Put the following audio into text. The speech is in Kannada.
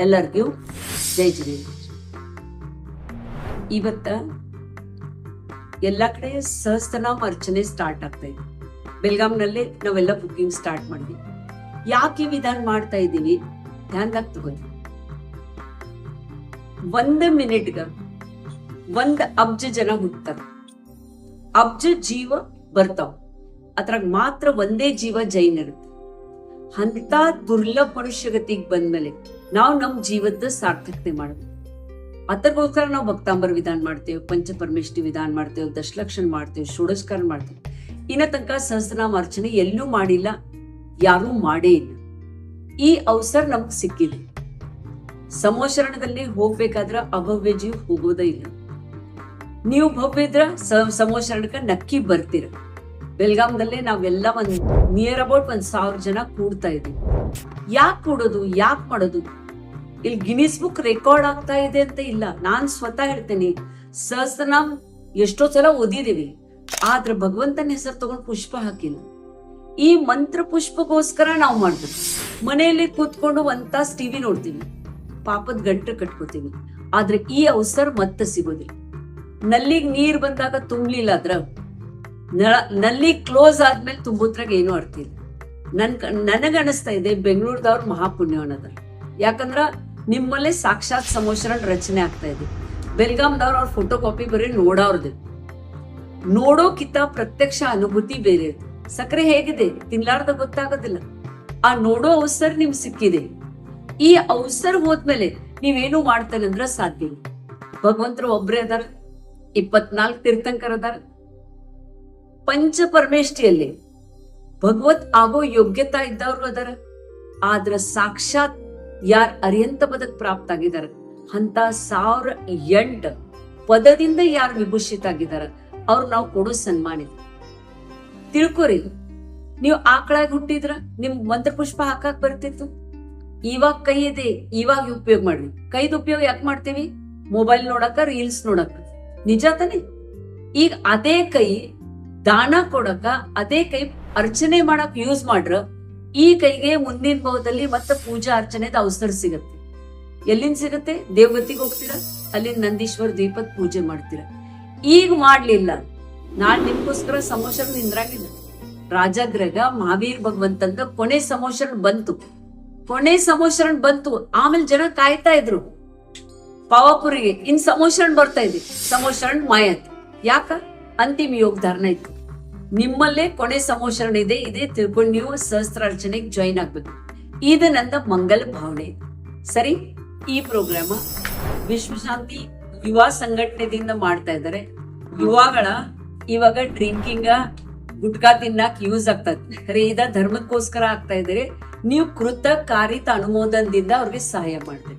ಎಲ್ಲರಿಗೂ ಜೈ ಜಯ ಇವತ್ತ ಎಲ್ಲ ಕಡೆ ಸಹಸ್ತನಾಮ ಅರ್ಚನೆ ಸ್ಟಾರ್ಟ್ ಆಗ್ತಾ ಇದೆ. ಬೆಲ್ಗಾಂನಲ್ಲಿ ನಾವೆಲ್ಲ ಬುಕ್ಕಿಂಗ್ ಸ್ಟಾರ್ಟ್ ಮಾಡಿದ್ವಿ. ಯಾಕೆ ವಿಧಾನ ಮಾಡ್ತಾ ಇದ್ದೀವಿ? ಧ್ಯಾನದಾಗ ತಗೊಳ್ಳಿ. ಒಂದ್ ಮಿನಿಟ್ಗ ಒಂದ್ ಅಬ್ಜ ಜನ ಹುಟ್ತಾರ. ಅಬ್ಜ ಜೀವ ಬರ್ತಾವ. ಅದ್ರಾಗ ಮಾತ್ರ ಒಂದೇ ಜೀವ ಜೈನ್ ಇರುತ್ತೆ. ಅಂತ ದುರ್ಲಭ ಮನುಷ್ಯಗತಿಗೆ ಬಂದ್ಮೇಲೆ ನಾವು ನಮ್ಮ ಜೀವದ ಸಾರ್ಥಕತೆ ಮಾಡೋದು. ಅದಕ್ಕೋಸ್ಕರ ನಾವು ಭಕ್ತಾಂಬರ ವಿಧಾನ ಮಾಡ್ತೇವೆ, ಪಂಚಪರಮೇಷ್ಠಿ ವಿಧಾನ ಮಾಡ್ತೇವೆ, ದಶಲಕ್ಷಣ ಮಾಡ್ತೇವೆ ಷೋಡಸ್ಕಾರ ಮಾಡ್ತೇವೆ. ಇನ್ನ ತನಕ ಸಹಸ್ರನಾಮ ಅರ್ಚನೆ ಎಲ್ಲೂ ಮಾಡಿಲ್ಲ, ಯಾರೂ ಮಾಡೇ ಇಲ್ಲ. ಈ ಅವಸರ ನಮ್ಗೆ ಸಿಕ್ಕಿದೆ ಸಮೋಶರಣದಲ್ಲಿ ಹೋಗ್ಬೇಕಾದ್ರ ಅಭವ್ಯ ಜೀವ ಹೋಗೋದೇ ಇಲ್ಲ. ನೀವು ಸ- ಸಮೋಶರಣಕ್ಕೆ ನಕ್ಕಿ ಬರ್ತೀರ. ಬೆಲ್ಗಾಂದಲ್ಲೇ ನಾವೆಲ್ಲ ಒಂದ್ ನಿಯರ್ ಅಬೌಟ್ ಒಂದ್ ಸಾವಿರ ಜನ ಕೂಡ್ತಾ ಇದೀವಿ ಯಾಕೆ ಕೂಡೋದು, ಯಾಕೆ ಮಾಡೋದು? ಇಲ್ಲಿ ಗಿನಿಸ್ ಬುಕ್ ರೆಕಾರ್ಡ್ ಆಗ್ತಾ ಇದೆ ಅಂತ ಇಲ್ಲ. ನಾನ್ ಸ್ವತಃ ಹೇಳ್ತೇನೆ, ಸಹಸ್ರನಾಮ್ ಎಷ್ಟೋ ಸಲ ಓದಿದೀವಿ ಆದ್ರೆ ಭಗವಂತನ ಹೆಸರು ತಗೊಂಡು ಪುಷ್ಪ ಹಾಕಿಲ್ಲ. ಈ ಮಂತ್ರ ಪುಷ್ಪಕ್ಕೋಸ್ಕರ ನಾವು ಮಾಡ್ತೀವಿ ಮನೆಯಲ್ಲಿ ಕೂತ್ಕೊಂಡು ಒಂದ್ ತಾಸ್ ಟಿವಿ ನೋಡ್ತೀವಿ. ಪಾಪದ ಗಂಟೆ ಕಟ್ಕೋತೀವಿ. ಆದ್ರೆ ಈ ಅವಸರ ಮತ್ತೆ ಸಿಗೋದಿಲ್ಲ. ನಲ್ಲಿಗೆ ನೀರ್ ಬಂದಾಗ ತುಂಬಲಿಲ್ಲ ಅದ್ರ. ನಲ್ಲಿ ಕ್ಲೋಸ್ ಆದ್ಮೇಲೆ ತುಂಬುತ್ರಾಗ ಏನು ಅರ್ಥ ಇಲ್ಲ. ನನ್ ಕ- ನನಗ್ ಅನಿಸ್ತಾ ಇದೆ, ಬೆಂಗಳೂರದವ್ರು ಮಹಾಪುಣ್ಯವನದ ಯಾಕಂದ್ರ ನಿಮ್ಮಲ್ಲೇ ಸಾಕ್ಷಾತ್ ಸಮೋಚರಣ ರಚನೆ ಆಗ್ತಾ ಇದೆ. ಬೆಲ್ಗಾಮ್ದವ್ರ ಅವ್ರ ಫೋಟೋ ಕಾಪಿ ಬರೀ ನೋಡೋರ್ದು. ನೋಡೋಕಿಂತ ಪ್ರತ್ಯಕ್ಷ ಅನುಭೂತಿ ಬೇರೆ. ಸಕ್ಕರೆ ಹೇಗಿದೆ? ತಿನ್ಲಾರ್ದ ಗೊತ್ತಾಗೋದಿಲ್ಲ. ಆ ನೋಡೋ ಅವಸರ ನಿಮ್ ಸಿಕ್ಕಿದೆ. ಈ ಅವಸರ ಹೋದ್ಮೇಲೆ ನೀವೇನು ಮಾಡ್ತಾನೆ ಅಂದ್ರ ಸಾಧ್ಯ ಭಗವಂತರು ಒಬ್ರೇ ಅದಾರ, ಇಪ್ಪತ್ನಾಲ್ಕು ತೀರ್ಥಂಕರ ಅದಾರ. ಪಂಚ ಪರಮೇಷ್ಠಿಯಲ್ಲಿ ಭಗವತ್ ಆಗೋ ಯೋಗ್ಯತಾ ಇದ್ದವ್ರು ಅದಾರ. ಆದ್ರ ಸಾಕ್ಷಾತ್ ಯಾರ್ ಅರಿಯಂತ ಪದಕ್ ಪ್ರಾಪ್ತ ಆಗಿದಾರ ಅಂತ ಸಾವಿರ ಎಂಟ ಪದದಿಂದ ಯಾರು ವಿಭೂಷಿತ ಆಗಿದಾರ ಅವ್ರು ನಾವು ಕೊಡೋ ಸನ್ಮಾನ ತಿಳ್ಕೊರಿ ನೀವು ಆಕಳಾಗಿ ಹುಟ್ಟಿದ್ರ ನಿಮ್ ಮಂತ್ರ ಪುಷ್ಪ ಹಾಕಾಕ್ ಬರ್ತಿತ್ತು? ಇವಾಗ ಕೈ ಇದೆ, ಇವಾಗ ಉಪಯೋಗ ಮಾಡ್ರಿ. ಕೈದ ಉಪಯೋಗ ಯಾಕೆ ಮಾಡ್ತೀವಿ? ಮೊಬೈಲ್ ನೋಡಕ, ರೀಲ್ಸ್ ನೋಡಕ. ನಿಜ ತಾನೆ? ಈಗ ಅದೇ ಕೈ ದಾನ ಕೊಡಕ, ಅದೇ ಕೈ ಅರ್ಚನೆ ಮಾಡಕ್ ಯೂಸ್ ಮಾಡ್ರ ಈ ಕೈಗೆ ಮುಂದಿನ ಭವದಲ್ಲಿ ಮತ್ತೆ ಪೂಜಾ ಅರ್ಚನೆದ ಅವಸರ ಸಿಗತ್ತೆ. ಎಲ್ಲಿಂದ ಸಿಗತ್ತೆ? ದೇವಗತಿಗೆ ಹೋಗ್ತೀರಾ? ಅಲ್ಲಿ ನಂದೀಶ್ವರ ದೀಪದ ಪೂಜೆ ಮಾಡ್ತೀರಾ? ಈಗ ಮಾಡ್ಲಿಲ್ಲ. ನಾಳೆ ನಿಮ್ಗೋಸ್ಕರ ಸಮೋಷಣ ನಿಂದ್ರಾಗಿಲ್ಲ. ರಾಜಾಗ್ರಗ ಮಹಾವೀರ್ ಭಗವಂತಂದ ಕೊನೆ ಸಮೋಷಣ ಬಂತು. ಕೊನೆ ಸಮೋಷಣ ಬಂತು. ಆಮೇಲೆ ಜನ ಕಾಯ್ತಾ ಇದ್ರು. ಪಾವಾಪುರಿಗೆ. ಇನ್ ಸಮೋಷಣ ಬರ್ತಾ ಇದೆ. ಸಮೋಷಣ ಮಾಯತ್ ಯಾಕ? ಅಂತಿಮ ಯೋಗಧಾರಣ ಇತ್ತು. ನಿಮ್ಮಲ್ಲೇ ಕೊನೆ ಸಮೋಷರಣೆ ಇದೆ. ಇದೇ ತಿಳ್ಕೊಂಡು ನೀವು ಸಹಸ್ರಾರ್ಚನೆಗೆ ಜಾಯಿನ್ ಆಗ್ಬೇಕು. ಇದು ನನ್ನ ಮಂಗಲ ಭಾವನೆ. ಸರಿ, ಈ ಪ್ರೋಗ್ರಾಮ ವಿಶ್ವಶಾಂತಿ ಯುವ ಸಂಘಟನೆದಿಂದ ಮಾಡ್ತಾ ಇದ್ದಾರೆ. ಯುವಗಳ ಇವಾಗ ಡ್ರಿಂಕಿಂಗ್ ಗುಟ್ಕಾ ತಿನ್ನಕ್ ಯೂಸ್ ಆಗ್ತದೆ. ಇದ ಧರ್ಮಕ್ಕೋಸ್ಕರ ಆಗ್ತಾ ಇದ್ದಾರೆ. ನೀವು ಕೃತ ಕಾರಿತ ಅನುಮೋದನದಿಂದ ಅವ್ರಿಗೆ ಸಹಾಯ ಮಾಡ್ಬೇಕು.